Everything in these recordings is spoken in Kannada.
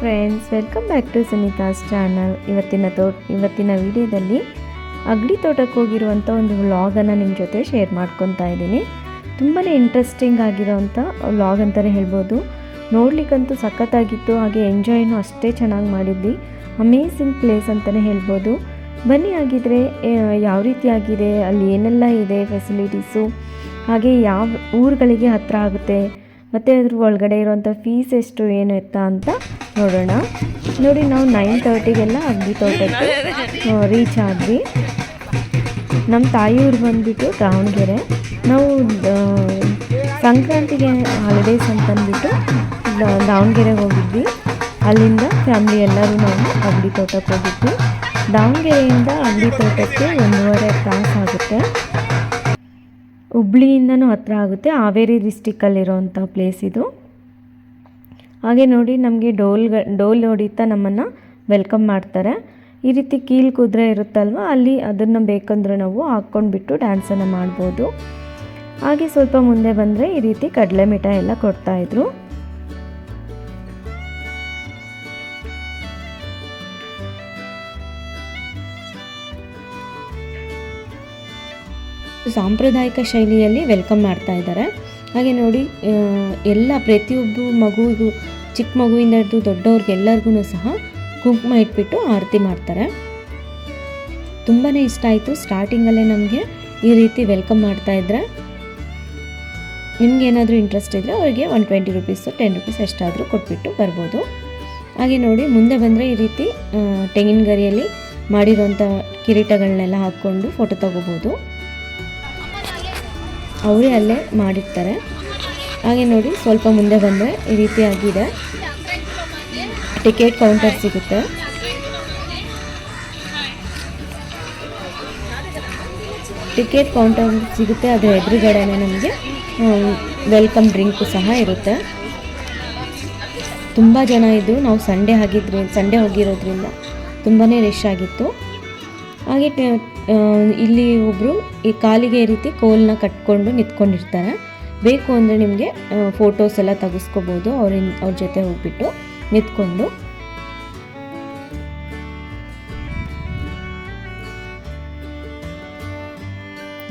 Friends, welcome back to Sunita's channel. ಇವತ್ತಿನ ತೋ, ಇವತ್ತಿನ ವಿಡಿಯೋದಲ್ಲಿ ಅಗಡಿ ತೋಟಕ್ಕೆ ಹೋಗಿರುವಂಥ ಒಂದು ವ್ಲಾಗನ್ನು ನಿಮ್ಮ ಜೊತೆ ಶೇರ್ ಮಾಡ್ಕೊತಾ ಇದ್ದೀನಿ. ತುಂಬಾ ಇಂಟ್ರೆಸ್ಟಿಂಗ್ ಆಗಿರೋಂಥ ವ್ಲಾಗ್ ಅಂತಲೇ ಹೇಳ್ಬೋದು. ನೋಡ್ಲಿಕ್ಕಂತೂ ಸಖತ್ತಾಗಿತ್ತು, ಹಾಗೆ ಎಂಜಾಯ್ನೂ ಅಷ್ಟೇ ಚೆನ್ನಾಗಿ ಮಾಡಿದ್ವಿ. ಅಮೇಸಿಂಗ್ ಪ್ಲೇಸ್ ಅಂತಲೇ ಹೇಳ್ಬೋದು. ಬನ್ನಿ ಆಗಿದ್ರೆ ಯಾವ ರೀತಿ ಆಗಿದೆ, ಅಲ್ಲಿ ಏನೆಲ್ಲ ಇದೆ ಫೆಸಿಲಿಟೀಸು ಹಾಗೆ ಯಾವ ಊರುಗಳಿಗೆ ಹತ್ತಿರ ಆಗುತ್ತೆ? ಮತ್ತು ಅದ್ರ ಒಳಗಡೆ ಇರೋವಂಥ ಫೀಸ್ ಎಷ್ಟು, ಏನು, ಎತ್ತ ಅಂತ ನೋಡೋಣ. ನೋಡಿ, ನಾವು ನೈನ್ ತರ್ಟಿಗೆಲ್ಲ ಅಗ್ನಿ ತೋಟಕ್ಕೆ ರೀಚ್ ಆದ್ವಿ. ನಮ್ಮ ತಾಯಿಯವ್ರು ಬಂದುಬಿಟ್ಟು ದಾವಣಗೆರೆ. ನಾವು ಸಂಕ್ರಾಂತಿಗೆ ಹಾಲಿಡೇಸ್ ಅಂತ ಅಂದ್ಬಿಟ್ಟು ದಾ- ದಾವಣಗೆರೆಗೆ ಹೋಗಿದ್ವಿ. ಅಲ್ಲಿಂದ ಫ್ಯಾಮ್ಲಿ ಎಲ್ಲರೂ ನಾವು ಅಗ್ಡಿ ತೋಟಕ್ಕೆ ಹೋಗಿದ್ವಿ. ದಾವಣಗೆರೆಯಿಂದ ಅಗ್ಡಿ ತೋಟಕ್ಕೆ ಒಂದೂವರೆ ತಾಸು ಆಗುತ್ತೆ. ಹುಬ್ಳಿಯಿಂದನೂ ಹತ್ರ ಆಗುತ್ತೆ. ಹಾವೇರಿ ಡಿಸ್ಟಿಕ್ಕಲ್ಲಿರೋವಂಥ ಪ್ಲೇಸ್ ಇದು. ಹಾಗೆ ನೋಡಿ ನಮಗೆ ಡೋಲ್ಗ ಡೋಲ್ ಹೊಡಿತಾ ನಮ್ಮನ್ನು ವೆಲ್ಕಮ್ ಮಾಡ್ತಾರೆ. ಈ ರೀತಿ ಕೀಲ್ ಕುದುರೆ ಇರುತ್ತಲ್ವ, ಅಲ್ಲಿ ಅದನ್ನು ಬೇಕಂದ್ರೆ ನಾವು ಹಾಕ್ಕೊಂಡ್ಬಿಟ್ಟು ಡ್ಯಾನ್ಸನ್ನು ಮಾಡ್ಬೋದು. ಹಾಗೆ ಸ್ವಲ್ಪ ಮುಂದೆ ಬಂದರೆ ಈ ರೀತಿ ಕಡಲೆ ಮಿಠಾಯಿ ಎಲ್ಲ ಕೊಡ್ತಾಯಿದ್ರು ಸಾಂಪ್ರದಾಯಿಕ ಶೈಲಿಯಲ್ಲಿ ವೆಲ್ಕಮ್ ಮಾಡ್ತಾ ಇದ್ದಾರೆ. ಹಾಗೆ ನೋಡಿ ಎಲ್ಲ ಪ್ರತಿಯೊಬ್ಬ ಮಗುವಿಗೂ, ಚಿಕ್ಕ ಮಗುವಿಂದ ಹಿಡಿದು ದೊಡ್ಡವ್ರಿಗೆಲ್ಲರಿಗೂ ಸಹ ಕುಂಕುಮ ಇಟ್ಬಿಟ್ಟು ಆರತಿ ಮಾಡ್ತಾರೆ. ತುಂಬಾ ಇಷ್ಟ ಆಯಿತು ಸ್ಟಾರ್ಟಿಂಗಲ್ಲೇ ನಮಗೆ ಈ ರೀತಿ ವೆಲ್ಕಮ್ ಮಾಡ್ತಾ ಇದ್ರೆ. ನಿಮ್ಗೆ ಏನಾದರೂ ಇಂಟ್ರೆಸ್ಟ್ ಇದ್ದರೆ ಅವರಿಗೆ one twenty rupees, ten rupees ಎಷ್ಟಾದರೂ ಕೊಟ್ಬಿಟ್ಟು ಬರ್ಬೋದು. ಹಾಗೆ ನೋಡಿ, ಮುಂದೆ ಬಂದರೆ ಈ ರೀತಿ ತೆಂಗಿನ ಗರಿಯಲ್ಲಿ ಮಾಡಿರೋಂಥ ಕಿರೀಟಗಳನ್ನೆಲ್ಲ ಹಾಕ್ಕೊಂಡು ಫೋಟೋ ತಗೋಬೋದು. ಅವರೇ ಅಲ್ಲೇ ಮಾಡಿರ್ತಾರೆ. ಹಾಗೆ ನೋಡಿ, ಸ್ವಲ್ಪ ಮುಂದೆ ಬಂದರೆ ಈ ರೀತಿಯಾಗಿದೆ. ಟಿಕೆಟ್ ಕೌಂಟರ್ ಸಿಗುತ್ತೆ. ಟಿಕೆಟ್ ಕೌಂಟರ್ ಸಿಗುತ್ತೆ ಅದರ ಎದುರುಗಡೆನೇ ನಮಗೆ ವೆಲ್ಕಮ್ ಡ್ರಿಂಕು ಸಹ ಇರುತ್ತೆ. ತುಂಬ ಜನ ಇದ್ದರು ನಾವು ಸಂಡೇ ಆಗಿದ್ರು, ಸಂಡೇ ಹೋಗಿರೋದ್ರಿಂದ ತುಂಬಾ ರಶ್ ಆಗಿತ್ತು. ಹಾಗೆ ಇಲ್ಲಿ ಒಬ್ಬರು ಈ ಕಾಲಿಗೆ ರೀತಿ ಕೋಲ್ನ ಕಟ್ಕೊಂಡು ನಿಂತ್ಕೊಂಡಿರ್ತಾರೆ. ಬೇಕು ಅಂದರೆ ನಿಮಗೆ ಫೋಟೋಸ್ ಎಲ್ಲ ತೆಗೆಸ್ಕೋಬೋದು ಅವ್ರಿನ್ ಅವ್ರ ಜೊತೆ ಹೋಗ್ಬಿಟ್ಟು ನಿಂತ್ಕೊಂಡು.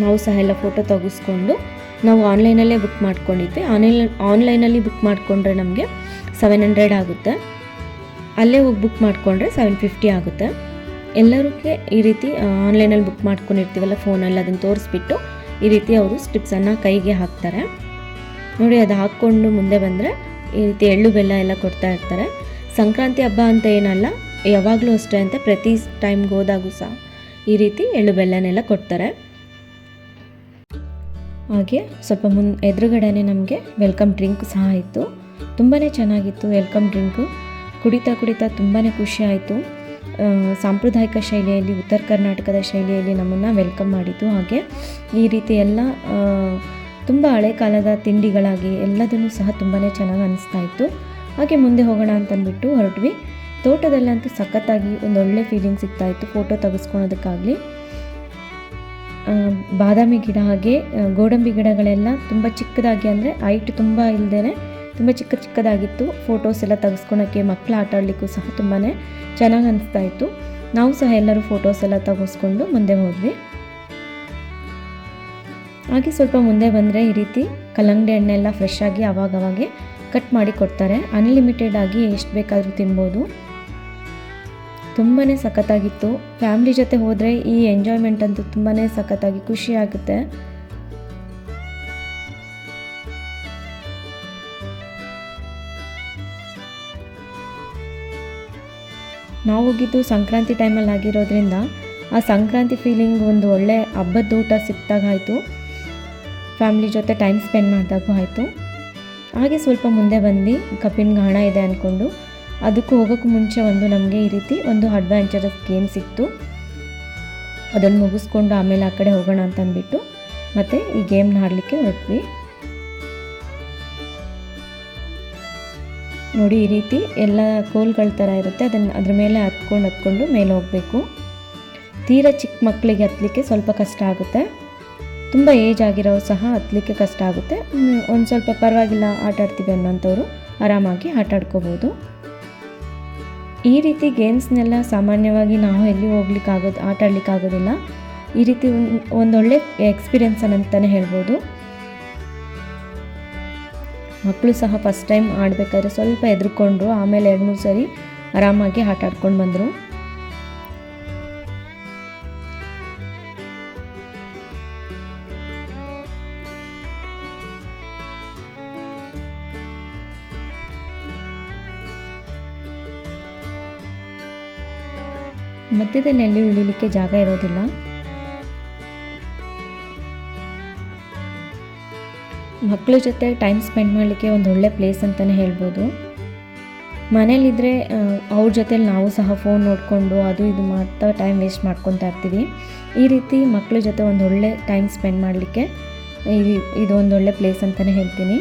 ನಾವು ಸಹ ಎಲ್ಲ ಫೋಟೋ ತೆಗೆಸ್ಕೊಂಡು, ನಾವು ಆನ್ಲೈನಲ್ಲೇ ಬುಕ್ ಮಾಡ್ಕೊಂಡಿದ್ವಿ. ಆನ್ಲೈನ್ ಆನ್ಲೈನಲ್ಲಿ ಬುಕ್ ಮಾಡಿಕೊಂಡ್ರೆ ನಮಗೆ ಸೆವೆನ್ ಹಂಡ್ರೆಡ್ ಆಗುತ್ತೆ. ಅಲ್ಲೇ ಹೋಗಿ ಬುಕ್ ಮಾಡಿಕೊಂಡ್ರೆ ಸೆವೆನ್ ಫಿಫ್ಟಿ ಆಗುತ್ತೆ. ಎಲ್ಲರಿಗೆ ಈ ರೀತಿ ಆನ್ಲೈನಲ್ಲಿ ಬುಕ್ ಮಾಡ್ಕೊಂಡಿರ್ತೀವಲ್ಲ ಫೋನಲ್ಲಿ ಅದನ್ನು ತೋರಿಸ್ಬಿಟ್ಟು ಈ ರೀತಿ ಅವರು ಸ್ಟಿಪ್ಸನ್ನು ಕೈಗೆ ಹಾಕ್ತಾರೆ. ನೋಡಿ, ಅದು ಹಾಕ್ಕೊಂಡು ಮುಂದೆ ಬಂದರೆ ಈ ರೀತಿ ಎಳ್ಳು ಬೆಲ್ಲ ಎಲ್ಲ ಕೊಡ್ತಾ ಇರ್ತಾರೆ. ಸಂಕ್ರಾಂತಿ ಹಬ್ಬ ಅಂತ ಏನಲ್ಲ, ಯಾವಾಗಲೂ ಅಷ್ಟೇ ಅಂತ ಪ್ರತಿ ಟೈಮ್ಗೆ ಹೋದಾಗೂ ಸಹ ಈ ರೀತಿ ಎಳ್ಳು ಬೆಲ್ಲನೆಲ್ಲ ಕೊಡ್ತಾರೆ. ಹಾಗೆ ಸ್ವಲ್ಪ ಮುನ್ ಎದುರುಗಡೆನೆ ನಮಗೆ ವೆಲ್ಕಮ್ ಡ್ರಿಂಕ್ ಸಹ ಇತ್ತು. ತುಂಬಾ ಚೆನ್ನಾಗಿತ್ತು ವೆಲ್ಕಮ್ ಡ್ರಿಂಕು ಕುಡಿತಾ ಕುಡಿತಾ ತುಂಬಾ ಖುಷಿ ಆಯಿತು. ಸಾಂಪ್ರದಾಯಿಕ ಶೈಲಿಯಲ್ಲಿ ಉತ್ತರ ಕರ್ನಾಟಕದ ಶೈಲಿಯಲ್ಲಿ ನಮ್ಮನ್ನು ವೆಲ್ಕಮ್ ಮಾಡಿತು ಹಾಗೆ ಈ ರೀತಿ ಎಲ್ಲ ತುಂಬ ಹಳೆ ಕಾಲದ ತಿಂಡಿಗಳಾಗಿ ಎಲ್ಲದನ್ನು ಸಹ ತುಂಬಾ ಚೆನ್ನಾಗಿ ಅನಿಸ್ತಾ ಇತ್ತು. ಹಾಗೆ ಮುಂದೆ ಹೋಗೋಣ ಅಂತಂದ್ಬಿಟ್ಟು ಹೊರಟ್ವಿ. ತೋಟದಲ್ಲಂತೂ ಸಖತ್ತಾಗಿ ಒಂದು ಒಳ್ಳೆ ಫೀಲಿಂಗ್ ಸಿಗ್ತಾ ಇತ್ತು ಫೋಟೋ ತೆಗೆಸ್ಕೊಳೋದಕ್ಕಾಗಲಿ. ಬಾದಾಮಿ ಗಿಡ ಹಾಗೆ ಗೋಡಂಬಿ ಗಿಡಗಳೆಲ್ಲ ತುಂಬ ಚಿಕ್ಕದಾಗಿ ಅಂದರೆ ಹೈಟ್ ತುಂಬ ಇಲ್ಲದೇ ತುಂಬ ಚಿಕ್ಕ ಚಿಕ್ಕದಾಗಿತ್ತು. ಫೋಟೋಸ್ ಎಲ್ಲ ತೆಗೆಸ್ಕೊಳಕ್ಕೆ ಮಕ್ಕಳು ಆಟ ಆಡಲಿಕ್ಕೂ ಸಹ ತುಂಬಾ ಚೆನ್ನಾಗಿ ಅನಿಸ್ತಾ ಇತ್ತು. ನಾವು ಸಹ ಎಲ್ಲರೂ ಫೋಟೋಸ್ ಎಲ್ಲ ತೆಗೆಸ್ಕೊಂಡು ಮುಂದೆ ಹೋದ್ವಿ. ಹಾಗೆ ಸ್ವಲ್ಪ ಮುಂದೆ ಬಂದರೆ ಈ ರೀತಿ ಕಲ್ಲಂಗಡಿ ಹಣ್ಣೆಲ್ಲ ಫ್ರೆಶ್ ಆಗಿ ಅವಾಗವಾಗೆ ಕಟ್ ಮಾಡಿ ಕೊಡ್ತಾರೆ. ಅನ್ಲಿಮಿಟೆಡ್ ಆಗಿ ಎಷ್ಟು ಬೇಕಾದರೂ ತಿನ್ಬೋದು. ತುಂಬಾ ಸಖತ್ತಾಗಿತ್ತು. ಫ್ಯಾಮ್ಲಿ ಜೊತೆ ಹೋದರೆ ಈ ಎಂಜಾಯ್ಮೆಂಟ್ ಅಂತೂ ತುಂಬಾ ಸಖತ್ತಾಗಿ ಖುಷಿ ಆಗುತ್ತೆ. ನಾವು ಹೋಗಿದ್ದು ಸಂಕ್ರಾಂತಿ ಟೈಮಲ್ಲಿ ಆಗಿರೋದ್ರಿಂದ ಆ ಸಂಕ್ರಾಂತಿ ಫೀಲಿಂಗ್ ಒಂದು ಒಳ್ಳೆ ಹಬ್ಬದ ಊಟ ಸಿಕ್ತಾಗಾಯಿತು ಫ್ಯಾಮ್ಲಿ ಜೊತೆ ಟೈಮ್ ಸ್ಪೆಂಡ್ ಮಾಡಿದಾಗೂ ಆಯಿತು. ಹಾಗೆ ಸ್ವಲ್ಪ ಮುಂದೆ ಬಂದು ಕಬ್ಬಿನ ಗಾಣ ಇದೆ ಅಂದ್ಕೊಂಡು ಅದಕ್ಕೂ ಹೋಗೋಕ್ಕೂ ಮುಂಚೆ ಒಂದು ನಮಗೆ ಈ ರೀತಿ ಒಂದು ಅಡ್ವೆಂಚರಸ್ ಗೇಮ್ ಸಿಕ್ತು ಅದನ್ನು ಮುಗಿಸ್ಕೊಂಡು ಆಮೇಲೆ ಆ ಕಡೆ ಹೋಗೋಣ ಅಂತ ಅಂದ್ಬಿಟ್ಟು ಮತ್ತು ಈ ಗೇಮ್ನ ಆಡಲಿಕ್ಕೆ ಹೊರಟ್ವಿ. ನೋಡಿ ಈ ರೀತಿ ಎಲ್ಲ ಕೋಲ್ಗಳ ಥರ ಇರುತ್ತೆ. ಅದನ್ನು ಅದ್ರ ಮೇಲೆ ಹತ್ಕೊಂಡು ಹತ್ಕೊಂಡು ಮೇಲೆ ಹೋಗಬೇಕು. ತೀರಾ ಚಿಕ್ಕ ಮಕ್ಕಳಿಗೆ ಹತ್ತಲಿಕ್ಕೆ ಸ್ವಲ್ಪ ಕಷ್ಟ ಆಗುತ್ತೆ. ತುಂಬ ಏಜ್ ಆಗಿರೋ ಸಹ ಹತ್ತಲಿಕ್ಕೆ ಕಷ್ಟ ಆಗುತ್ತೆ. ಒಂದು ಸ್ವಲ್ಪ ಪರವಾಗಿಲ್ಲ, ಆಟ ಆಡ್ತೀವಿ ಅನ್ನೋಂಥವ್ರು ಆರಾಮಾಗಿ ಆಟ ಆಡ್ಕೋಬೋದು. ಈ ರೀತಿ ಗೇಮ್ಸ್ನೆಲ್ಲ ಸಾಮಾನ್ಯವಾಗಿ ನಾವು ಎಲ್ಲಿ ಹೋಗ್ಲಿಕ್ಕಾಗೋದು, ಆಟ ಆಡಲಿಕ್ಕಾಗೋದಿಲ್ಲ. ಈ ರೀತಿ ಒಂದು ಒಂದೊಳ್ಳೆ ಎಕ್ಸ್ಪೀರಿಯೆನ್ಸ್ ಅಂತಲೇ ಹೇಳ್ಬೋದು. ಮಕ್ಕಳು ಸಹ ಫಸ್ಟ್ ಟೈಮ್ ಆಡಬೇಕಾದ್ರೆ ಸ್ವಲ್ಪ ಹೆದರ್ಕೊಂಡ್ರು ಆಮೇಲೆ ಎರಡು ಮೂರು ಸರಿ ಆರಾಮಾಗಿ ಆಟ ಆಡ್ಕೊಂಡು ಬಂದರು. ಮಧ್ಯದಲ್ಲಿ ಎಲ್ಲಿ ಇಳಿಲಿಕ್ಕೆ ಜಾಗ ಇರೋದಿಲ್ಲ. ಮಕ್ಕಳ ಜೊತೆ ಟೈಮ್ ಸ್ಪೆಂಡ್ ಮಾಡಲಿಕ್ಕೆ ಒಂದು ಒಳ್ಳೆ ಪ್ಲೇಸ್ ಅಂತಲೇ ಹೇಳ್ಬೋದು. ಮನೇಲಿದ್ದರೆ ಅವ್ರ ಜೊತೆಲಿ ನಾವು ಸಹ ಫೋನ್ ನೋಡಿಕೊಂಡು ಅದು ಇದು ಮಾಡ್ತಾ ಟೈಮ್ ವೇಸ್ಟ್ ಮಾಡ್ಕೊತಾ ಇರ್ತೀವಿ. ಈ ರೀತಿ ಮಕ್ಕಳ ಜೊತೆ ಒಂದು ಒಳ್ಳೆ ಟೈಮ್ ಸ್ಪೆಂಡ್ ಮಾಡಲಿಕ್ಕೆ ಇದು ಒಂದು ಒಳ್ಳೆ ಪ್ಲೇಸ್ ಅಂತಲೇ ಹೇಳ್ತೀನಿ.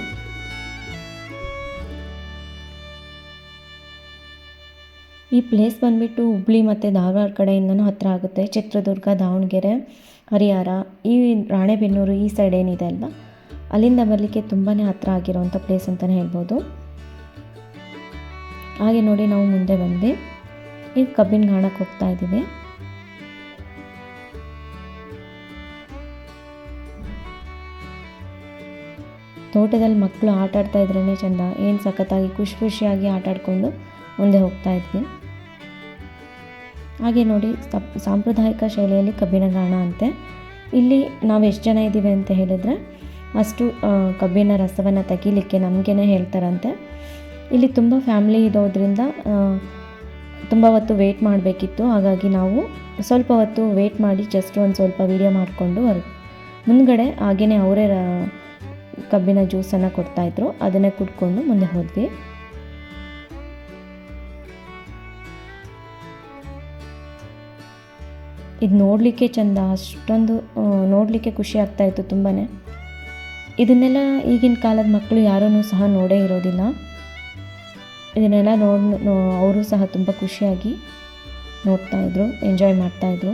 ಈ ಪ್ಲೇಸ್ ಬಂದುಬಿಟ್ಟು ಹುಬ್ಳಿ ಮತ್ತು ಧಾರವಾಡ ಕಡೆಯಿಂದನೂ ಹತ್ತಿರ ಆಗುತ್ತೆ. ಚಿತ್ರದುರ್ಗ, ದಾವಣಗೆರೆ, ಹರಿಹರ, ಈ ರಾಣೆಬೆನ್ನೂರು ಈ ಸೈಡ್ ಏನಿದೆ ಅಲ್ಲ ಅಲ್ಲಿಂದ ಬರಲಿಕ್ಕೆ ತುಂಬಾ ಹತ್ತಿರ ಆಗಿರೋವಂಥ ಪ್ಲೇಸ್ ಅಂತಲೇ ಹೇಳ್ಬೋದು. ಹಾಗೆ ನೋಡಿ ನಾವು ಮುಂದೆ ಬಂದ್ವಿ. ಈಗ ಕಬ್ಬಿನ ಗಾಣಕ್ಕೆ ಹೋಗ್ತಾ ಇದ್ದೀವಿ. ತೋಟದಲ್ಲಿ ಮಕ್ಕಳು ಆಟ ಆಡ್ತಾ ಇದ್ರೇ ಚೆಂದ. ಏನು ಸಖತ್ತಾಗಿ ಖುಷಿ ಖುಷಿಯಾಗಿ ಆಟ ಆಡ್ಕೊಂಡು ಮುಂದೆ ಹೋಗ್ತಾ ಇದ್ವಿ. ಹಾಗೆ ನೋಡಿ ಸಪ್ ಸಾಂಪ್ರದಾಯಿಕ ಶೈಲಿಯಲ್ಲಿ ಕಬ್ಬಿನ ಗಾಣ ಅಂತೆ. ಇಲ್ಲಿ ನಾವು ಎಷ್ಟು ಜನ ಇದ್ದೀವಿ ಅಂತ ಹೇಳಿದರೆ ಅಷ್ಟು ಕಬ್ಬಿನ ರಸವನ್ನು ತೆಗಿಲಿಕ್ಕೆ ನಮಗೇನೆ ಹೇಳ್ತಾರಂತೆ. ಇಲ್ಲಿ ತುಂಬ ಫ್ಯಾಮಿಲಿ ಇರೋದ್ರಿಂದ ತುಂಬ ಹೊತ್ತು ವೆಯ್ಟ್ ಮಾಡಬೇಕಿತ್ತು. ಹಾಗಾಗಿ ನಾವು ಸ್ವಲ್ಪ ಹೊತ್ತು ವೆಯ್ಟ್ ಮಾಡಿ ಜಸ್ಟ್ ಒಂದು ಸ್ವಲ್ಪ ವೀಡಿಯೋ ಮಾಡಿಕೊಂಡು ಹೊರ, ಮುಂದ್ಗಡೆ ಹಾಗೆಯೇ ಅವರೇ ಕಬ್ಬಿನ ಜ್ಯೂಸನ್ನು ಕೊಡ್ತಾಯಿದ್ರು ಅದನ್ನೇ ಕುಡ್ಕೊಂಡು ಮುಂದೆ ಹೋದ್ವಿ. ಇದು ನೋಡಲಿಕ್ಕೆ ಚೆಂದ, ಅಷ್ಟೊಂದು ನೋಡಲಿಕ್ಕೆ ಖುಷಿ ಆಗ್ತಾಯಿತ್ತು ತುಂಬಾ ಇದನ್ನೆಲ್ಲ ಈಗಿನ ಕಾಲದ ಮಕ್ಕಳು ಯಾರೂ ಸಹ ನೋಡೇ ಇರೋದಿಲ್ಲ. ಇದನ್ನೆಲ್ಲ ನೋಡಿ ಅವರು ಸಹ ತುಂಬ ಖುಷಿಯಾಗಿ ನೋಡ್ತಾಯಿದ್ರು ಎಂಜಾಯ್ ಮಾಡ್ತಾಯಿದ್ರು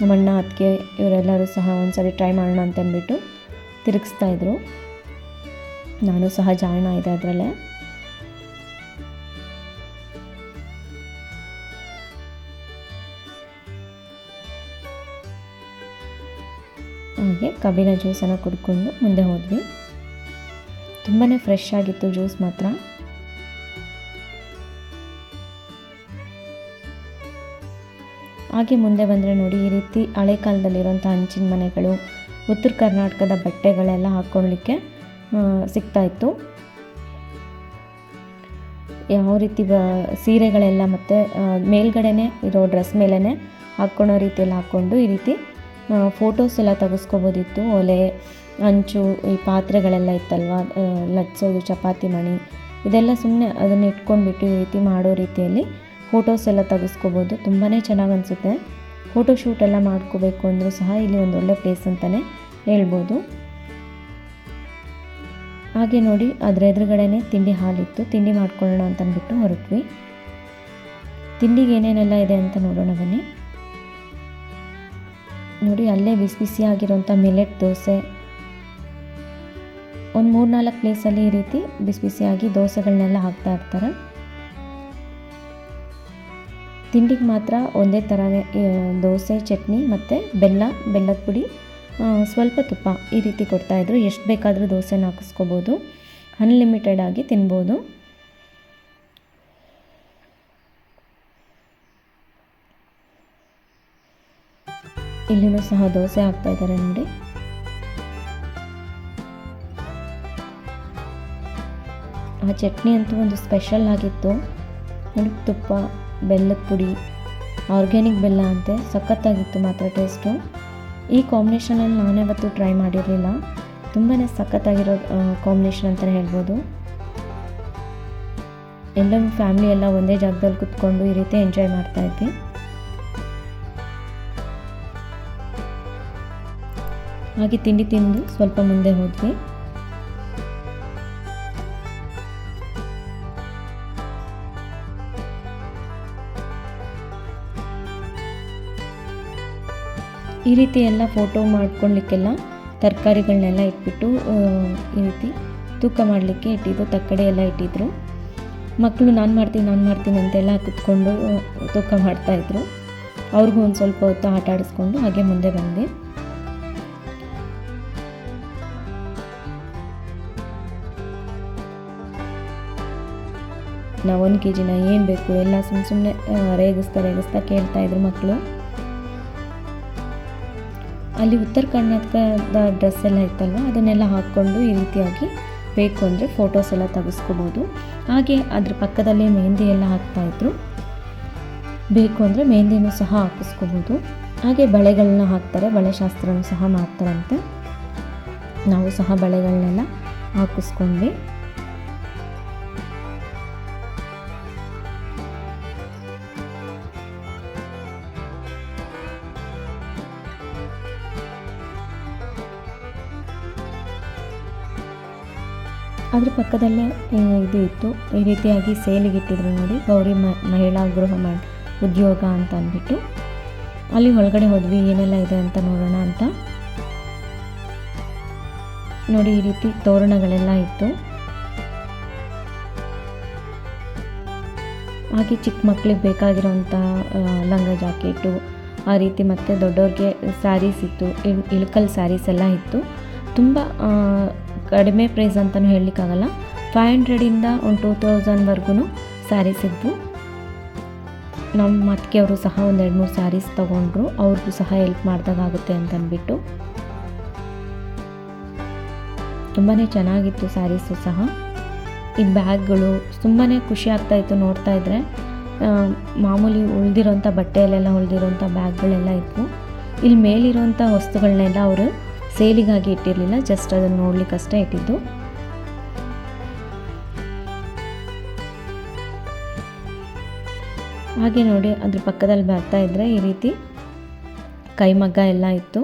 ನಮ್ಮಣ್ಣ ಅದಕ್ಕೆ ಇವರೆಲ್ಲರೂ ಸಹ ಒಂದ್ಸರಿ ಟ್ರೈ ಮಾಡೋಣ ಅಂತ ಅಂದ್ಬಿಟ್ಟು ತಿರುಗಿಸ್ತಾ ಇದ್ರು. ನಾನು ಸಹ ಜಾಯ್ನ್ ಆಯಿದೆ ಅದರಲ್ಲೇ. ಹಾಗೆ ಕಬ್ಬಿನ ಜ್ಯೂಸನ್ನು ಕುಡ್ಕೊಂಡು ಮುಂದೆ ಹೋದ್ವಿ. ತುಂಬಾ ಫ್ರೆಶ್ ಆಗಿತ್ತು ಜ್ಯೂಸ್ ಮಾತ್ರ. ಹಾಗೆ ಮುಂದೆ ಬಂದರೆ ನೋಡಿ ಈ ರೀತಿ ಹಳೆ ಕಾಲದಲ್ಲಿರುವಂಥ ಹಂಚಿನ ಮನೆಗಳು ಉತ್ತರ ಕರ್ನಾಟಕದ ಬಟ್ಟೆಗಳೆಲ್ಲ ಹಾಕ್ಕೊಳ್ಳಿಕ್ಕೆ ಆ, ಸಿಗ್ತಾ ಇತ್ತು. ಯಾವ ರೀತಿ ಬ ಸೀರೆಗಳೆಲ್ಲ ಮತ್ತು ಮೇಲ್ಗಡೆನೆ ಇರೋ ಡ್ರೆಸ್ ಮೇಲೇ ಹಾಕ್ಕೊಳೋ ರೀತಿಯಲ್ಲಿ ಹಾಕ್ಕೊಂಡು ಈ ರೀತಿ ಫೋಟೋಸ್ ಎಲ್ಲ ತೆಗೆಸ್ಕೋಬೋದಿತ್ತು. ಒಲೆ, ಅಂಚು, ಈ ಪಾತ್ರೆಗಳೆಲ್ಲ ಇತ್ತಲ್ವ? ಲಟ್ಸೋದು, ಚಪಾತಿ ಮಣಿ, ಇದೆಲ್ಲ ಸುಮ್ಮನೆ ಅದನ್ನು ಇಟ್ಕೊಂಡ್ಬಿಟ್ಟು ಈ ರೀತಿ ಮಾಡೋ ರೀತಿಯಲ್ಲಿ ಫೋಟೋಸ್ ಎಲ್ಲ ತೆಗೆಸ್ಕೋಬೋದು. ತುಂಬಾ ಚೆನ್ನಾಗಿ ಅನಿಸುತ್ತೆ. ಫೋಟೋ ಶೂಟ್ ಎಲ್ಲ ಮಾಡ್ಕೋಬೇಕು ಅಂದರೂ ಸಹ ಇಲ್ಲಿ ಒಂದು ಒಳ್ಳೆ ಪ್ಲೇಸ್ ಅಂತಲೇ ಹೇಳ್ಬೋದು. ಹಾಗೆ ನೋಡಿ, ಅದರ ಎದುರುಗಡೆನೇ ತಿಂಡಿ ಹಾಲಿತ್ತು ತಿಂಡಿ ಮಾಡ್ಕೊಳ್ಳೋಣ ಅಂತಂದ್ಬಿಟ್ಟು ಹೊರಟ್ವಿ. ತಿಂಡಿಗೆ ಏನೇನೆಲ್ಲ ಇದೆ ಅಂತ ನೋಡೋಣ ಬನ್ನಿ. ನೋಡಿ, ಅಲ್ಲೇ ಬಿಸಿ ಬಿಸಿಯಾಗಿರೋಂಥ ಮಿಲೆಟ್ ದೋಸೆ. ಒಂದು ಮೂರ್ನಾಲ್ಕು ಪ್ಲೇಸಲ್ಲಿ ಈ ರೀತಿ ಬಿಸಿ ಬಿಸಿಯಾಗಿ ದೋಸೆಗಳನ್ನೆಲ್ಲ ಹಾಕ್ತಾ ಇರ್ತಾರೆ. ತಿಂಡಿಗೆ ಮಾತ್ರ ಒಂದೇ ಥರ ದೋಸೆ, ಚಟ್ನಿ ಮತ್ತು ಬೆಲ್ಲ, ಬೆಲ್ಲದ ಪುಡಿ ಸ್ವಲ್ಪ ತುಪ್ಪ ಈ ರೀತಿ ಕೊಡ್ತಾಯಿದ್ರು ಎಷ್ಟು ಬೇಕಾದರೂ ದೋಸೆನ ಹಾಕಿಸ್ಕೋಬೋದು. ಅನ್ಲಿಮಿಟೆಡ್ ಆಗಿ ತಿನ್ಬೋದು. ಇಲ್ಲಿನೂ ಸಹ ದೋಸೆ ಹಾಕ್ತಾ ಇದ್ದಾರೆ ನೋಡಿ. ಆ ಚಟ್ನಿ ಅಂತೂ ಒಂದು ಸ್ಪೆಷಲ್ ಆಗಿತ್ತು. ನೋಡಿ, ತುಪ್ಪ, ಬೆಲ್ಲದ ಪುಡಿ, ಆರ್ಗ್ಯಾನಿಕ್ ಬೆಲ್ಲ ಅಂತೆ. ಸಖತ್ತಾಗಿತ್ತು ಮಾತ್ರ ಟೇಸ್ಟು. ಈ ಕಾಂಬಿನೇಷನಲ್ಲಿ ನಾನ್ಯಾವತ್ತೂ ಟ್ರೈ ಮಾಡಿರಲಿಲ್ಲ. ತುಂಬಾ ಸಖತ್ತಾಗಿರೋ ಕಾಂಬಿನೇಷನ್ ಅಂತಲೇ ಹೇಳ್ಬೋದು. ಎಲ್ಲರೂ ಫ್ಯಾಮಿಲಿ ಎಲ್ಲ ಒಂದೇ ಜಾಗದಲ್ಲಿ ಕುತ್ಕೊಂಡು ಈ ರೀತಿ ಎಂಜಾಯ್ ಮಾಡ್ತಾ ಇದ್ವಿ. ಹಾಗೆ ತಿಂಡಿ ತಿಂದು ಸ್ವಲ್ಪ ಮುಂದೆ ಹೋದ್ವಿ. ಈ ರೀತಿ ಎಲ್ಲ ಫೋಟೋ ಮಾಡ್ಕೊಳ್ಲಿಕ್ಕೆಲ್ಲ ತರಕಾರಿಗಳನ್ನೆಲ್ಲ ಇಟ್ಬಿಟ್ಟು ಈ ರೀತಿ ತೂಕ ಮಾಡಲಿಕ್ಕೆ ಇಟ್ಟಿದ್ದು, ತಕ್ಕಡೆ ಎಲ್ಲ ಇಟ್ಟಿದ್ರು. ಮಕ್ಕಳು ನಾನು ಮಾಡ್ತೀನಿ ನಾನು ಮಾಡ್ತೀನಿ ಅಂತೆಲ್ಲ ಕುತ್ಕೊಂಡು ತೂಕ ಮಾಡ್ತಾಯಿದ್ರು ಅವ್ರಿಗೂ ಒಂದು ಸ್ವಲ್ಪ ಹೊತ್ತು ಆಟ ಆಡಿಸ್ಕೊಂಡು ಹಾಗೆ ಮುಂದೆ ಬಂದೆ. ನಾವು ಒಂದು ಕೆ ಜಿನ ಏನು ಬೇಕು ಎಲ್ಲ ಸುಮ್ಮ ಸುಮ್ಮನೆ ರೇಗಿಸ್ತಾ ರೇಗಿಸ್ತಾ ಕೇಳ್ತಾ ಇದ್ರು ಮಕ್ಕಳು ಅಲ್ಲಿ ಉತ್ತರ ಕರ್ನಾಟಕದ ಡ್ರೆಸ್ ಎಲ್ಲ ಇತ್ತಲ್ವ, ಅದನ್ನೆಲ್ಲ ಹಾಕ್ಕೊಂಡು ಈ ರೀತಿಯಾಗಿ ಬೇಕು ಅಂದರೆ ಫೋಟೋಸ್ ಎಲ್ಲ ತೆಗೆಸ್ಕೋಬೋದು. ಹಾಗೆ ಅದ್ರ ಪಕ್ಕದಲ್ಲೇ ಮೆಹಂದಿ ಎಲ್ಲ ಹಾಕ್ತಾಯಿದ್ರು ಬೇಕು ಅಂದರೆ ಮೆಹಂದಿನೂ ಸಹ ಹಾಕಿಸ್ಕೋಬೋದು. ಹಾಗೆ ಬಳೆಗಳನ್ನ ಹಾಕ್ತಾರೆ ಬಳೆ ಶಾಸ್ತ್ರನೂ ಸಹ ಮಾಡ್ತಾರಂತೆ. ನಾವು ಸಹ ಬಳೆಗಳನ್ನೆಲ್ಲ ಹಾಕಿಸ್ಕೊಂಡ್ವಿ. ಅದ್ರ ಪಕ್ಕದಲ್ಲೇ ಇದು ಇತ್ತು. ಈ ರೀತಿಯಾಗಿ ಸೇಲಿಗೆ ಇಟ್ಟಿದ್ರು ನೋಡಿ. ಗೌರಿ ಮಹಿಳಾ ಗೃಹ ಉದ್ಯೋಗ ಅಂತ ಅಂದ್ಬಿಟ್ಟು. ಅಲ್ಲಿ ಒಳಗಡೆ ಹೋದ್ವಿ. ಏನೆಲ್ಲ ಇದೆ ಅಂತ ನೋಡೋಣ ಅಂತ. ನೋಡಿ, ಈ ರೀತಿ ತೋರಣಗಳೆಲ್ಲ ಇತ್ತು. ಹಾಗೆ ಚಿಕ್ಕ ಮಕ್ಕಳಿಗೆ ಬೇಕಾಗಿರೋಂಥ ಲಂಗ ಜಾಕೆಟು, ಆ ರೀತಿ ಮತ್ತು ದೊಡ್ಡವ್ರಿಗೆ ಸ್ಯಾರೀಸ್ ಇತ್ತು. ಇಳ್, ಇಳ್ಕಲ್ ಸ್ಯಾರೀಸ್ ಎಲ್ಲ ಇತ್ತು. ತುಂಬ ಕಡಿಮೆ ಪ್ರೈಸ್ ಅಂತಲೂ ಹೇಳಲಿಕ್ಕಾಗಲ್ಲ. ಫೈವ್ ಹಂಡ್ರೆಡಿಂದ ಒಂದು ಟೂ ತೌಸಂಡ್ವರೆಗೂ ಸ್ಯಾರೀಸ್ ಇದ್ವು ನಮ್ಮ ಮತ್ತಿಗೆಯವರು ಸಹ ಒಂದು ಎರಡು ಮೂರು ಸ್ಯಾರೀಸ್ ತೊಗೊಂಡ್ರು ಅವ್ರಿಗೂ ಸಹ ಹೆಲ್ಪ್ ಮಾಡಿದಾಗುತ್ತೆ ಅಂತಂದ್ಬಿಟ್ಟು ತುಂಬಾ ಚೆನ್ನಾಗಿತ್ತು ಸ್ಯಾರೀಸು ಸಹ. ಈ ಬ್ಯಾಗ್ಗಳು ತುಂಬಾ ಖುಷಿ ಆಗ್ತಾ ಇತ್ತು ನೋಡ್ತಾ ಇದ್ರೆ. ಆ, ಮಾಮೂಲಿ ಉಳಿದಿರೋಂಥ ಬಟ್ಟೆಯಲ್ಲೆಲ್ಲ ಉಳಿದಿರೋಂಥ ಬ್ಯಾಗ್ಗಳೆಲ್ಲ ಇತ್ತು ಇಲ್ಲಿ ಮೇಲಿರೋಂಥ ವಸ್ತುಗಳನ್ನೆಲ್ಲ ಅವರು ಸೇಲಿಗಾಗಿ ಇಟ್ಟಿರಲಿಲ್ಲ ಜಸ್ಟ್ ಅದನ್ನು ನೋಡಲಿಕ್ಕಷ್ಟೇ ಇಟ್ಟಿದ್ದು. ಹಾಗೆ ನೋಡಿ, ಅದ್ರ ಪಕ್ಕದಲ್ಲಿ ಬರ್ತಾ ಇದ್ದರೆ ಈ ರೀತಿ ಕೈಮಗ್ಗ ಎಲ್ಲ ಇತ್ತು.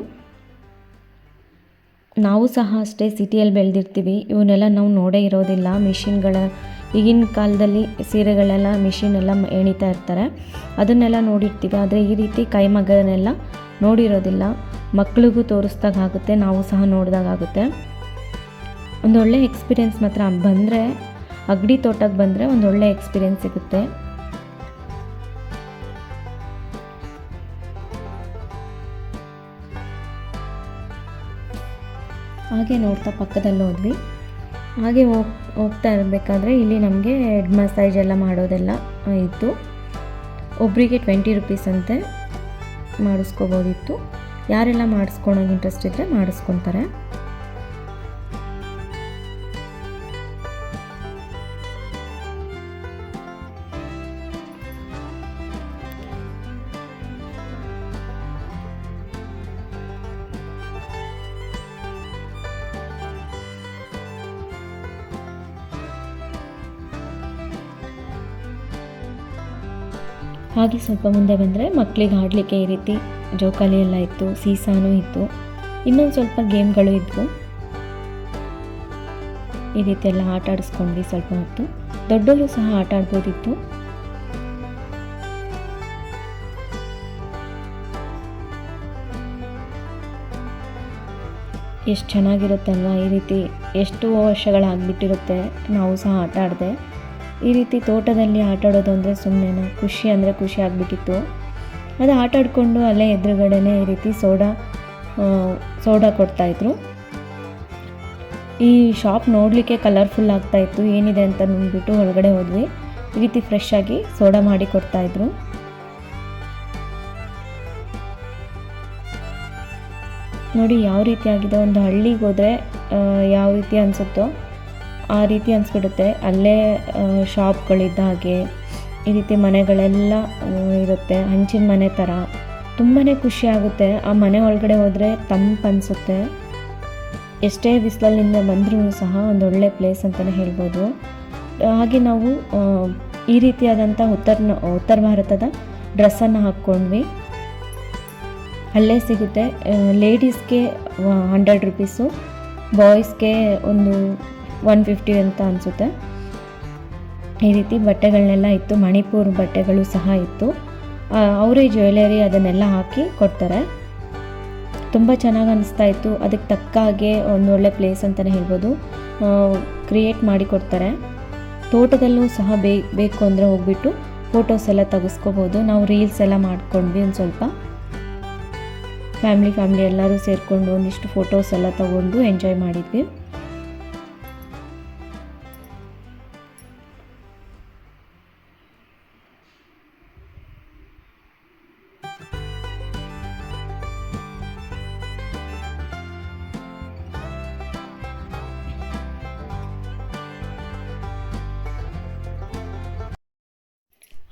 ನಾವು ಸಹ ಅಷ್ಟೇ ಸಿಟಿಯಲ್ಲಿ ಬೆಳೆದಿರ್ತೀವಿ, ಇವನ್ನೆಲ್ಲ ನಾವು ನೋಡೇ ಇರೋದಿಲ್ಲ. ಮಿಷಿನ್ಗಳ, ಈಗಿನ ಕಾಲದಲ್ಲಿ ಸೀರೆಗಳೆಲ್ಲ ಮಿಷಿನ್ ಎಲ್ಲ ಎಣಿತಾ ಇರ್ತಾರೆ. ಅದನ್ನೆಲ್ಲ ನೋಡಿರ್ತೀವಿ, ಆದರೆ ಈ ರೀತಿ ಕೈಮಗ್ಗನೆಲ್ಲ ನೋಡಿರೋದಿಲ್ಲ. ಮಕ್ಳಿಗೂ ತೋರಿಸ್ದಾಗ ಆಗುತ್ತೆ ನಾವು ಸಹ ನೋಡಿದಾಗ ಆಗುತ್ತೆ ಒಂದು ಒಳ್ಳೆ ಎಕ್ಸ್ಪೀರಿಯೆನ್ಸ್ ಮಾತ್ರ ಬಂದರೆ, ಅಗಡಿ ತೋಟಕ್ಕೆ ಬಂದರೆ ಒಂದು ಒಳ್ಳೆ ಎಕ್ಸ್ಪೀರಿಯೆನ್ಸ್ ಸಿಗುತ್ತೆ. ಹಾಗೆ ನೋಡ್ತಾ ಪಕ್ಕದಲ್ಲಿ ಹೋದ್ವಿ. ಹಾಗೆ ಹೋಗ್, ಹೋಗ್ತಾ ಇರಬೇಕಾದ್ರೆ ಇಲ್ಲಿ ನಮಗೆ ಹೆಡ್ ಮಸಾಜ್ ಎಲ್ಲ ಮಾಡೋದೆಲ್ಲ ಇತ್ತು. ಒಬ್ಬರಿಗೆ ಟ್ವೆಂಟಿ ರುಪೀಸ್ ಅಂತೆ ಮಾಡಿಸ್ಕೋಬೋದಿತ್ತು. ಯಾರೆಲ್ಲ ಮಾಡಿಸ್ಕೊಳೋಕೆ ಇಂಟ್ರೆಸ್ಟ್ ಇದ್ದರೆ ಮಾಡಿಸ್ಕೊತಾರೆ ಹಾಗೆ ಸ್ವಲ್ಪ ಮುಂದೆ ಬಂದರೆ ಮಕ್ಕಳಿಗೆ ಆಡಲಿಕ್ಕೆ ಈ ರೀತಿ ಜೋಕಾಲಿ ಎಲ್ಲ ಇತ್ತು, ಸೀಸಾನೂ ಇತ್ತು. ಇನ್ನೊಂದು ಸ್ವಲ್ಪ ಗೇಮ್ಗಳು ಇದ್ವು. ಈ ರೀತಿ ಎಲ್ಲ ಆಟ ಆಡಿಸ್ಕೊಂಡ್ವಿ ಸ್ವಲ್ಪ ಹೊತ್ತು. ದೊಡ್ಡವರು ಸಹ ಆಟ ಆಡ್ಬೋದಿತ್ತು. ಎಷ್ಟು ಚೆನ್ನಾಗಿರುತ್ತಲ್ವ ಈ ರೀತಿ? ಎಷ್ಟು ವರ್ಷಗಳಾಗ್ಬಿಟ್ಟಿರುತ್ತೆ. ನಾವು ಸಹ ಆಟ ಆಡಿದೆ. ಈ ರೀತಿ ತೋಟದಲ್ಲಿ ಆಟ ಆಡೋದು ಅಂದರೆ ಸುಮ್ಮನೆ ಖುಷಿ ಅಂದರೆ ಖುಷಿ ಆಗಿಬಿಟ್ಟಿತ್ತು. ಅದು ಆಟ ಆಡಿಕೊಂಡು ಅಲ್ಲೇ ಎದುರುಗಡೆನೇ ಈ ರೀತಿ ಸೋಡಾ ಸೋಡಾ ಕೊಡ್ತಾಯಿದ್ರು ಈ ಶಾಪ್ ನೋಡಲಿಕ್ಕೆ ಕಲರ್ಫುಲ್ ಆಗ್ತಾಯಿತ್ತು ಏನಿದೆ ಅಂತ ನೋಡ್ಬಿಟ್ಟು ಒಳಗಡೆ ಹೋದ್ವಿ. ಈ ರೀತಿ ಫ್ರೆಶ್ ಆಗಿ ಸೋಡಾ ಮಾಡಿ ಕೊಡ್ತಾಯಿದ್ರು ನೋಡಿ, ಯಾವ ರೀತಿ ಆಗಿದೆ, ಒಂದು ಹಳ್ಳಿಗೆ ಹೋದರೆ ಯಾವ ರೀತಿ ಅನಿಸುತ್ತೋ ಆ ರೀತಿ ಅನಿಸ್ಬಿಡುತ್ತೆ. ಅಲ್ಲೇ ಶಾಪ್ಗಳಿದ್ದ ಹಾಗೆ, ಈ ರೀತಿ ಮನೆಗಳೆಲ್ಲ ಇರುತ್ತೆ. ಹಂಚಿನ ಮನೆ ಥರ ತುಂಬಾ ಖುಷಿ ಆಗುತ್ತೆ. ಆ ಮನೆ ಒಳಗಡೆ ಹೋದರೆ ತಂಪು ಅನಿಸುತ್ತೆ. ಎಷ್ಟೇ ಬಿಸಿಲಲ್ಲಿಂದ ಬಂದರೂ ಸಹ ಒಂದು ಒಳ್ಳೆ ಪ್ಲೇಸ್ ಅಂತಲೇ ಹೇಳ್ಬೋದು. ಹಾಗೆ ನಾವು ಈ ರೀತಿಯಾದಂಥ ಉತ್ತರ ಉತ್ತರ ಭಾರತದ ಡ್ರೆಸ್ಸನ್ನು ಹಾಕ್ಕೊಂಡ್ವಿ. ಅಲ್ಲೇ ಸಿಗುತ್ತೆ. ಲೇಡೀಸ್ಗೆ ಹಂಡ್ರೆಡ್ ರುಪೀಸು ಬಾಯ್ಸ್ಗೆ ಒಂದು ಒನ್ ಫಿಫ್ಟಿ ಅಂತ ಅನಿಸುತ್ತೆ. ಈ ರೀತಿ ಬಟ್ಟೆಗಳನ್ನೆಲ್ಲ ಇತ್ತು. ಮಣಿಪುರ್ ಬಟ್ಟೆಗಳು ಸಹ ಇತ್ತು. ಅವರೇ ಜ್ಯುವೆಲರಿ ಅದನ್ನೆಲ್ಲ ಹಾಕಿ ಕೊಡ್ತಾರೆ. ತುಂಬ ಚೆನ್ನಾಗಿ ಅನಿಸ್ತಾ ಇತ್ತು. ಅದಕ್ಕೆ ತಕ್ಕ ಹಾಗೆ ಒಂದು ಒಳ್ಳೆ ಪ್ಲೇಸ್ ಅಂತಲೇ ಹೇಳ್ಬೋದು. ಕ್ರಿಯೇಟ್ ಮಾಡಿ ಕೊಡ್ತಾರೆ. ತೋಟದಲ್ಲೂ ಸಹ ಬೇಕು ಅಂದರೆ ಹೋಗ್ಬಿಟ್ಟು ಫೋಟೋಸ್ ಎಲ್ಲ ತೆಗೆಸ್ಕೋಬೋದು. ನಾವು ರೀಲ್ಸ್ ಎಲ್ಲ ಮಾಡ್ಕೊಂಡ್ವಿ ಒಂದು ಸ್ವಲ್ಪ. ಫ್ಯಾಮ್ಲಿ ಫ್ಯಾಮ್ಲಿ ಎಲ್ಲರೂ ಸೇರಿಕೊಂಡು ಒಂದಿಷ್ಟು ಫೋಟೋಸ್ ಎಲ್ಲ ತಗೊಂಡು ಎಂಜಾಯ್ ಮಾಡಿದ್ವಿ.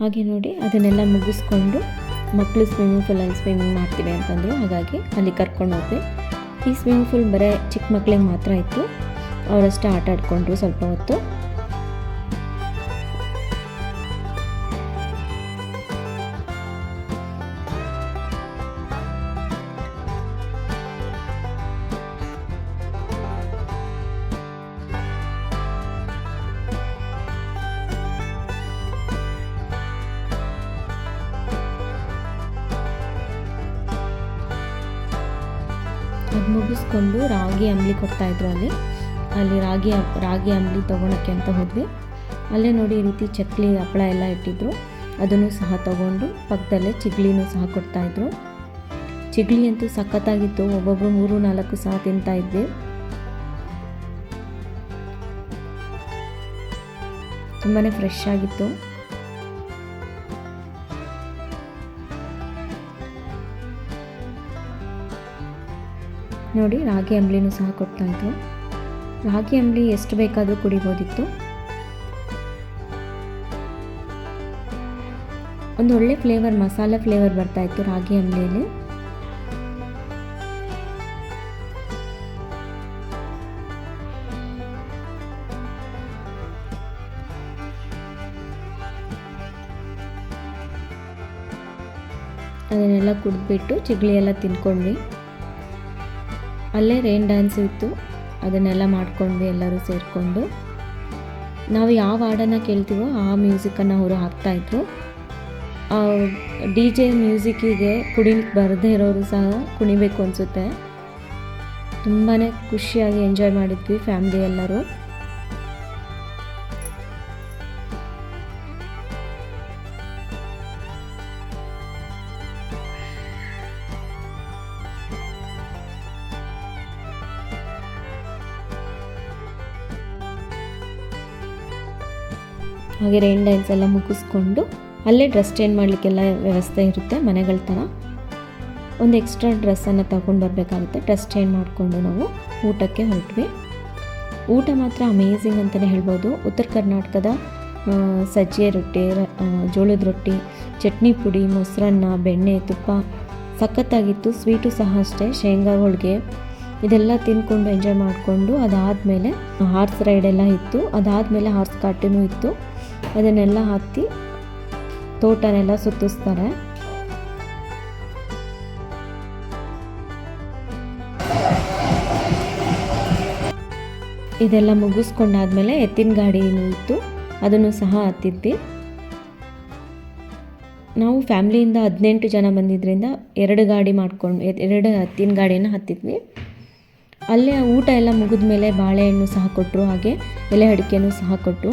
ಹಾಗೆ ನೋಡಿ ಅದನ್ನೆಲ್ಲ ಮುಗಿಸ್ಕೊಂಡು ಮಕ್ಕಳು ಸ್ವಿಮ್ಮಿಂಗ್ ಪೂಲಲ್ಲಿ ಸ್ವಿಮ್ಮಿಂಗ್ ಮಾಡ್ತೀವಿ ಅಂತಂದರು. ಹಾಗಾಗಿ ಅಲ್ಲಿ ಕರ್ಕೊಂಡು ಹೋದ್ವಿ. ಈ ಸ್ವಿಮ್ಮಿಂಗ್ ಪೂಲ್ ಬರೀ ಚಿಕ್ಕ ಮಕ್ಕಳಿಗೆ ಮಾತ್ರ ಇತ್ತು. ಅವರಷ್ಟೇ ಆಟ ಆಡಿಕೊಂಡ್ರು ಸ್ವಲ್ಪ ಹೊತ್ತು. ಅದು ಮುಗಿಸ್ಕೊಂಡು ರಾಗಿ ಅಂಬ್ಲಿ ಕೊಡ್ತಾಯಿದ್ರು ಅಲ್ಲಿ. ಅಲ್ಲಿ ರಾಗಿ ರಾಗಿ ಅಂಬ್ಲಿ ತೊಗೊಳಕ್ಕೆ ಅಂತ ಹೋದ್ವಿ. ಅಲ್ಲೇ ನೋಡಿ ಈ ರೀತಿ ಚಕ್ಲಿ ಹಪ್ಪಳ ಎಲ್ಲ ಇಟ್ಟಿದ್ರು. ಅದನ್ನು ಸಹ ತಗೊಂಡು ಪಕ್ಕದಲ್ಲೇ ಚಿಗ್ಲಿನೂ ಸಹ ಕೊಡ್ತಾಯಿದ್ರು ಚಿಗ್ಲಿ ಅಂತೂ ಸಖತ್ತಾಗಿತ್ತು. ಒಬ್ಬೊಬ್ಬರು ಮೂರು, ನಾಲ್ಕು ಸಹ ತಿಂತಾಯಿದ್ವಿ ತುಂಬಾ ಫ್ರೆಶ್ ಆಗಿತ್ತು. ನೋಡಿ, ರಾಗಿ ಅಂಬ್ಲಿನೂ ಸಹ ಕೊಡ್ತಾಯಿದ್ರು ರಾಗಿ ಅಂಬ್ಲಿ ಎಷ್ಟು ಬೇಕಾದರೂ ಕುಡಿಬೋದಿತ್ತು. ಒಂದು ಒಳ್ಳೆ ಫ್ಲೇವರ್, ಮಸಾಲೆ ಫ್ಲೇವರ್ ಬರ್ತಾಯಿತ್ತು ರಾಗಿ ಅಂಬ್ಲಿಯಲ್ಲಿ. ಅದನ್ನೆಲ್ಲ ಕುಡಿದ್ಬಿಟ್ಟು ಚಿಗ್ಳಿ ಎಲ್ಲ ತಿನ್ಕೊಂಡ್ವಿ. ಅಲ್ಲೇ ರೈನ್ ಡ್ಯಾನ್ಸ್ ಇತ್ತು. ಅದನ್ನೆಲ್ಲ ಮಾಡ್ಕೊಂಡ್ವಿ ಎಲ್ಲರೂ ಸೇರಿಕೊಂಡು. ನಾವು ಯಾವ ಹಾಡನ್ನು ಕೇಳ್ತೀವೋ ಆ ಮ್ಯೂಸಿಕನ್ನು ಅವರು ಹಾಕ್ತಾಯಿದ್ರು ಡಿ ಜೆ ಮ್ಯೂಸಿಕ್ಕಿಗೆ ಕುಡಿಲಿಕ್ಕೆ ಬರದೇ ಇರೋರು ಸಹ ಕುಣಿಬೇಕು ಅನಿಸುತ್ತೆ. ತುಂಬಾ ಖುಷಿಯಾಗಿ ಎಂಜಾಯ್ ಮಾಡಿದ್ವಿ ಫ್ಯಾಮ್ಲಿ ಎಲ್ಲರೂ. ಹಾಗೆ ರೈನ್ ಡ್ಯಾನ್ಸ್ ಎಲ್ಲ ಮುಗಿಸ್ಕೊಂಡು ಅಲ್ಲೇ ಡ್ರೆಸ್ ಚೇಂಜ್ ಮಾಡಲಿಕ್ಕೆಲ್ಲ ವ್ಯವಸ್ಥೆ ಇರುತ್ತೆ ಮನೆಗಳ ಥರ. ಒಂದು ಎಕ್ಸ್ಟ್ರಾ ಡ್ರೆಸ್ಸನ್ನು ತಗೊಂಡು ಬರಬೇಕಾಗುತ್ತೆ. ಡ್ರೆಸ್ ಚೇಂಜ್ ಮಾಡಿಕೊಂಡು ನಾವು ಊಟಕ್ಕೆ ಹೊರಟ್ವಿ. ಊಟ ಮಾತ್ರ ಅಮೇಝಿಂಗ್ ಅಂತಲೇ ಹೇಳ್ಬೋದು. ಉತ್ತರ ಕರ್ನಾಟಕದ ಸಜ್ಜೆ ರೊಟ್ಟಿ ಜೋಳದ ರೊಟ್ಟಿ, ಚಟ್ನಿ ಪುಡಿ, ಮೊಸರನ್ನ, ಬೆಣ್ಣೆ, ತುಪ್ಪ, ಸಖತ್ತಾಗಿತ್ತು. ಸ್ವೀಟು ಸಹ ಅಷ್ಟೇ. ಶೇಂಗಾ, ಹೋಳಿಗೆ ಇದೆಲ್ಲ ತಿನ್ಕೊಂಡು ಎಂಜಾಯ್ ಮಾಡಿಕೊಂಡು ಅದಾದಮೇಲೆ ಹಾರ್ಸ್ ರೈಡೆಲ್ಲ ಇತ್ತು. ಅದಾದಮೇಲೆ ಹಾರ್ಸ್ ಕಾಟೂ ಇತ್ತು. ಅದನ್ನೆಲ್ಲ ಹತ್ತಿ ತೋಟನೆಲ್ಲ ಸುತ್ತಿಸ್ತಾರೆ. ಇದೆಲ್ಲ ಮುಗಿಸ್ಕೊಂಡಾದ್ಮೇಲೆ ಎತ್ತಿನ ಗಾಡಿ ಇತ್ತು, ಅದನ್ನು ಸಹ ಹತ್ತಿದ್ವಿ. ನಾವು ಫ್ಯಾಮ್ಲಿಯಿಂದ ಹದಿನೆಂಟು ಜನ ಬಂದಿದ್ದರಿಂದ ಎರಡು ಗಾಡಿ ಮಾಡ್ಕೊಂಡು, ಎರಡು ಹತ್ತಿನ ಗಾಡಿನ ಹತ್ತಿದ್ವಿ. ಅಲ್ಲೇ ಊಟ ಎಲ್ಲ ಮುಗಿದ ಮೇಲೆ ಬಾಳೆಹಣ್ಣು ಸಹ ಕೊಟ್ಟರು ಹಾಗೆ ಎಲೆ ಅಡಿಕೆನೂ ಸಹ ಕೊಟ್ಟರು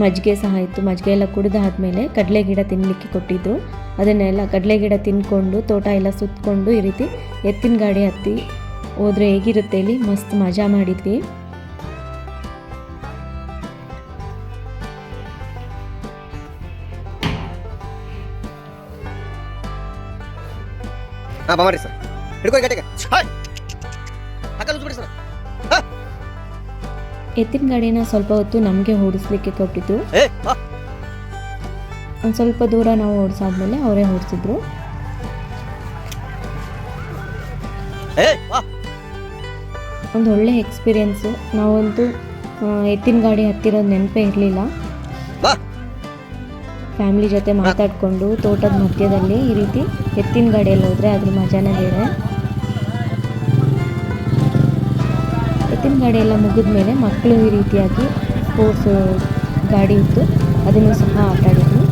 ಮಜ್ಜಿಗೆ ಸಹ ಇತ್ತು. ಮಜ್ಜಿಗೆ ಎಲ್ಲ ಕುಡಿದಾದ್ಮೇಲೆ ಕಡಲೆ ಗಿಡ ತಿನ್ನಲಿಕ್ಕೆ ಕೊಟ್ಟಿದ್ರು ಅದನ್ನೆಲ್ಲ ಕಡಲೆ ಗಿಡ ತಿನ್ಕೊಂಡು ತೋಟ ಎಲ್ಲ ಸುತ್ತಕೊಂಡು ಈ ರೀತಿ ಎತ್ತಿನ ಗಾಡಿ ಹತ್ತಿ ಹೋದರೆ ಹೇಗಿರುತ್ತೆ ಇಲ್ಲಿ ಮಸ್ತ್ ಮಜಾ ಮಾಡಿದ್ವಿ. ಹಾಂ ಸರ್. ಹಿಡ್ಕೊಳ್ಳಿ ಗಟ್ಟಿಗೆ ಹಾಯ್! ಹಾಕಲ್ಲ ಸರ್. ಎತ್ತಿನ ಗಾಡಿನ ಸ್ವಲ್ಪ ಹೊತ್ತು ನಮಗೆ ಓಡಿಸ್ಲಿಕ್ಕೆ ಕೊಟ್ಟಿದ್ರು ಒಂದು ಸ್ವಲ್ಪ ದೂರ ನಾವು ಓಡಿಸಾದ್ಮೇಲೆ ಅವರೇ ಓಡಿಸಿದ್ರು. ಒಂದು ಒಳ್ಳೆ ಎಕ್ಸ್ಪೀರಿಯೆನ್ಸು ನಾವಂತೂ ಎತ್ತಿನ ಗಾಡಿ ಹತ್ತಿರೋದು ನೆನಪೇ ಇರಲಿಲ್ಲ. ಫ್ಯಾಮಿಲಿ ಜೊತೆ ಮಾತಾಡಿಕೊಂಡು ತೋಟದ ಮಧ್ಯದಲ್ಲಿ ಈ ರೀತಿ ಎತ್ತಿನ ಗಾಡಿಯಲ್ಲಿ ಹೋದರೆ ಅದ್ರ ಮಜಾನೇ ಬೇರೆ. ಎತ್ತಿನ ಗಾಡಿ ಎಲ್ಲ ಮುಗಿದ ಮೇಲೆ ಮಕ್ಕಳು ಈ ರೀತಿಯಾಗಿ ಸ್ಪೋರ್ಟ್ಸ್ ಗಾಡಿ ಇತ್ತು. ಅದನ್ನು ಸಹ ಆಟ ಆಡಿದ್ವಿ.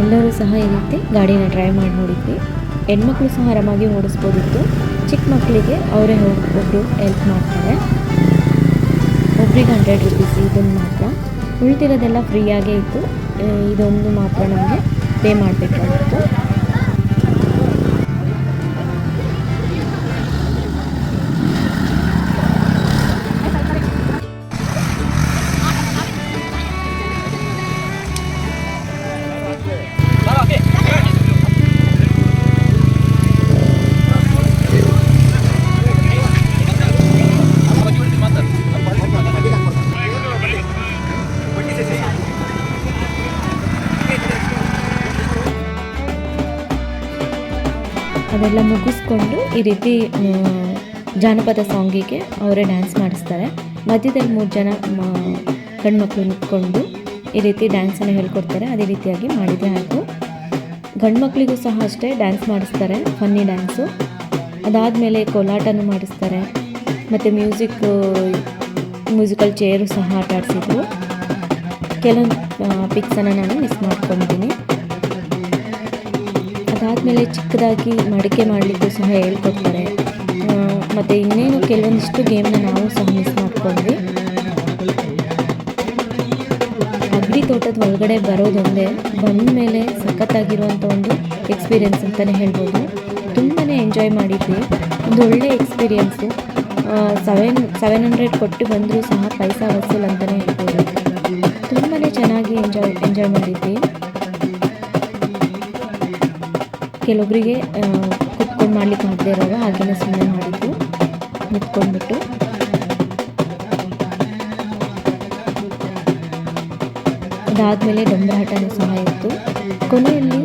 ಎಲ್ಲರೂ ಸಹ ಈ ರೀತಿ ಗಾಡಿನ ಡ್ರೈವ್ ಮಾಡಿ ನೋಡಿದ್ವಿ. ಹೆಣ್ಮಕ್ಳು ಸಹ ಆರಾಮಾಗಿ ಓಡಿಸ್ಬೋದಿತ್ತು. ಚಿಕ್ಕ ಮಕ್ಕಳಿಗೆ ಅವರೇ ಒಬ್ಬರು ಹೆಲ್ಪ್ ಮಾಡ್ತಾರೆ. ಒಬ್ರಿಗೆ ಹಂಡ್ರೆಡ್ ರುಪೀಸ್ ಇದನ್ನು ಮಾತ್ರ. ಉಳಿದಿರೋದೆಲ್ಲ ಫ್ರೀಯಾಗೇ ಇತ್ತು. ಇದೊಂದು ಮಾತ್ರ ನಮಗೆ ಪೇ ಮಾಡಬೇಕಾಗಿತ್ತು. ಅದೆಲ್ಲ ಮುಗಿಸ್ಕೊಂಡು ಈ ರೀತಿ ಜಾನಪದ ಸಾಂಗಿಗೆ ಅವರೇ ಡ್ಯಾನ್ಸ್ ಮಾಡಿಸ್ತಾರೆ. ಮಧ್ಯದಲ್ಲಿ ಮೂರು ಜನ ಗಂಡ್ಮಕ್ಳು ನಿಂತ್ಕೊಂಡು ಈ ರೀತಿ ಡ್ಯಾನ್ಸನ್ನು ಹೇಳ್ಕೊಡ್ತಾರೆ. ಅದೇ ರೀತಿಯಾಗಿ ಮಾಡಿದೆ ಆಯಿತು. ಗಂಡು ಮಕ್ಕಳಿಗೂ ಸಹ ಅಷ್ಟೇ ಡ್ಯಾನ್ಸ್ ಮಾಡಿಸ್ತಾರೆ ಫನ್ನಿ ಡ್ಯಾನ್ಸು ಅದಾದಮೇಲೆ ಕೋಲಾಟನೂ ಮಾಡಿಸ್ತಾರೆ. ಮತ್ತು ಮ್ಯೂಸಿಕ್ ಮ್ಯೂಸಿಕಲ್ ಚೇರು ಸಹ ಆಟ ಆಡಿಸಿದ್ರು. ಕೆಲವೊಂದು ಪಿಕ್ಸನ್ನು ನಾನು ಮಿಸ್ ಮಾಡ್ಕೊಂಡಿದ್ದೀನಿ. ಅದಾದಮೇಲೆ ಚಿಕ್ಕದಾಗಿ ಮಡಿಕೆ ಮಾಡಲಿಕ್ಕೂ ಸಹ ಹೇಳ್ಕೊಡ್ತಾರೆ. ಮತ್ತು ಇನ್ನೇನು ಕೆಲವೊಂದಿಷ್ಟು ಗೇಮ್ನ ನಾವು ಸಹ ಮಿಸ್ ಮಾಡ್ಕೊಂಡ್ವಿ. ಅಗ್ರಿ ತೋಟದ ಒಳಗಡೆ ಬರೋದೊಂದೇ ಬಂದ ಮೇಲೆ ಸಖತ್ತಾಗಿರುವಂಥ ಒಂದು ಎಕ್ಸ್ಪೀರಿಯೆನ್ಸ್ ಅಂತಲೇ ಹೇಳ್ಬೋದು. ತುಂಬಾ ಎಂಜಾಯ್ ಮಾಡಿದ್ವಿ. ಒಂದು ಒಳ್ಳೆ ಎಕ್ಸ್ಪೀರಿಯೆನ್ಸು ಸೆವೆನ್ ಸೆವೆನ್ ಹಂಡ್ರೆಡ್ ಕೊಟ್ಟು ಬಂದರೂ ಸಹ ಪೈಸಾ ವಸೂಲ್ ಅಂತಲೇ ಹೇಳ್ಬೋದು. ತುಂಬಾ ಚೆನ್ನಾಗಿ ಎಂಜಾಯ್ ಎಂಜಾಯ್ ಮಾಡಿದ್ವಿ. ಕೆಲವೊಬ್ಬರಿಗೆ ಕುತ್ಕೊಂಡು ಮಾಡ್ಲಿಕ್ಕೆ ಆಗದೆ ಇರೋರು ಹಾಗೆಯೇ ಸುಮ್ಮನೆ ಮಾಡಿದ್ದು, ನಿಂತ್ಕೊಂಡ್ಬಿಟ್ಟು. ಅದಾದಮೇಲೆ ಡೊಂಬರಾಟನೂ ಸಹ ಇತ್ತು. ಕೊನೆಯಲ್ಲಿ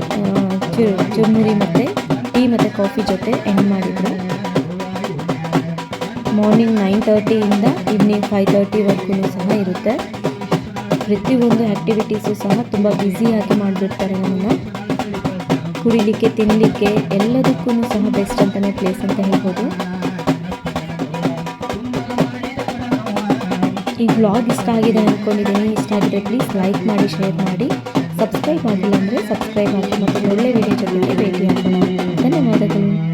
ಚುರುಮುರಿ ಮತ್ತು ಟೀ ಮತ್ತು ಕಾಫಿ ಜೊತೆ ಎಂಡ್ ಮಾಡಿದ್ರು. ಮಾರ್ನಿಂಗ್ ನೈನ್ ತರ್ಟಿಯಿಂದ ಈವ್ನಿಂಗ್ ಫೈವ್ ತರ್ಟಿವರೆಗೂ ಸಹ ಇರುತ್ತೆ. ಪ್ರತಿಯೊಂದು ಆ್ಯಕ್ಟಿವಿಟೀಸು ಸಹ ತುಂಬ ಬ್ಯುಸಿಯಾಗಿ ಮಾಡಿಬಿಡ್ತಾರೆ ನಮ್ಮನ್ನು. ಕುಡಿಲಿಕ್ಕೆ ತಿನ್ನಲಿಕ್ಕೆ ಎಲ್ಲದಕ್ಕೂ ಸಹ ಬೆಸ್ಟ್ ಅಂತಲೇ ಪ್ಲೇಸ್ ಅಂತ ಹೇಳ್ಬೋದು. ಈ ವ್ಲಾಗ್ ಇಷ್ಟ ಆಗಿದೆ ಅಂದ್ಕೊಂಡಿದ್ದೀನಿ ಇಷ್ಟ ಆಗಿದೆ ಪ್ಲೀಸ್ ಲೈಕ್ ಮಾಡಿ ಶೇರ್ ಮಾಡಿ. ಸಬ್ಸ್ಕ್ರೈಬ್ ಆಗಿಲ್ಲ ಅಂದರೆ ಸಬ್ಸ್ಕ್ರೈಬ್ ಆಗಿ ಮತ್ತು ಒಳ್ಳೆ ವಿಡಿಯೋ ಜೊತೆಗೆ ಆಗೋಣ ಧನ್ಯವಾದಗಳು.